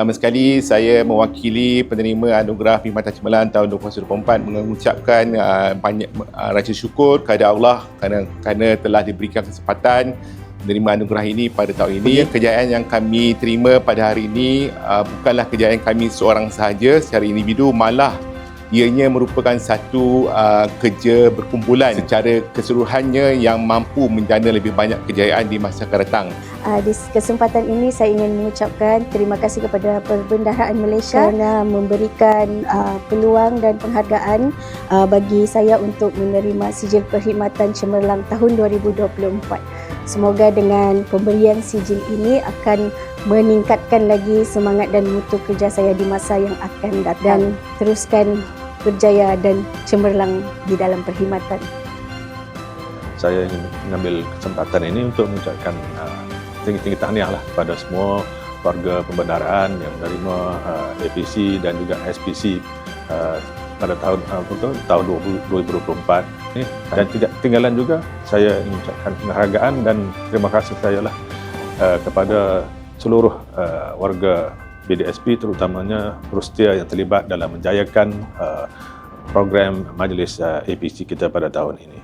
Pertama sekali, saya mewakili penerima anugerah Perkhidmatan Cemerlang tahun 2024 mengucapkan uh, banyak uh, rasa syukur kepada Allah kerana, kerana telah diberikan kesempatan menerima anugerah ini pada tahun ini. Kejayaan yang kami terima pada hari ini uh, bukanlah kejayaan kami seorang sahaja secara individu, malah ianya merupakan satu uh, kerja berkumpulan secara keseluruhannya yang mampu menjana lebih banyak kejayaan di masa akan datang. Uh, di kesempatan ini saya ingin mengucapkan terima kasih kepada Perbendaharaan Malaysia kerana memberikan uh, peluang dan penghargaan uh, bagi saya untuk menerima sijil perkhidmatan cemerlang tahun 2024. Semoga dengan pemberian sijil ini akan meningkatkan lagi semangat dan mutu kerja saya di masa yang akan datang dan teruskan berjaya dan cemerlang di dalam perkhidmatan. Saya ingin mengambil kesempatan ini untuk mengucapkan uh, tinggi-tinggi tahniah lah kepada semua warga pembendaraan yang menerima uh, APC dan juga SPC uh, pada tahun uh, tahun 2024 ni dan tidak tinggalan juga saya ingin ucapkan penghargaan dan terima kasih saya lah uh, kepada seluruh uh, warga BDSP terutamanya Rustia yang terlibat dalam menjayakan uh, program majlis uh, APC kita pada tahun ini.